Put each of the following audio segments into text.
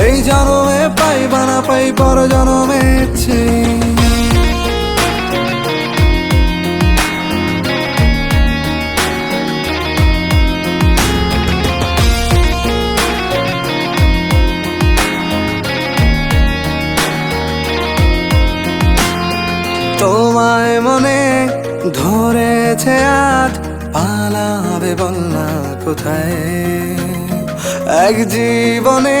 এই জনমে পাই বা না পাই পর জনমে তোমায় মনে ধরেছে আজ, পালাবে বল না কোথায়? এক জীবনে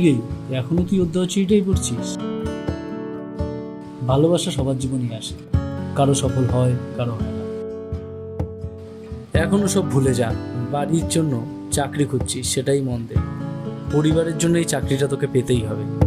রে এখনও তুই অধ্যায় চিঠিটাই পড়ছিস? ভালোবাসা সবার জীবনই আসে। কারও সফল হয়, কারও হয় না। এখনও সব ভুলে যা, বাড়ির জন্য চাকরি খুঁজছিস, সেটাই মন দে। পরিবারের জন্য এই চাকরিটা তোকে পেতেই হবে।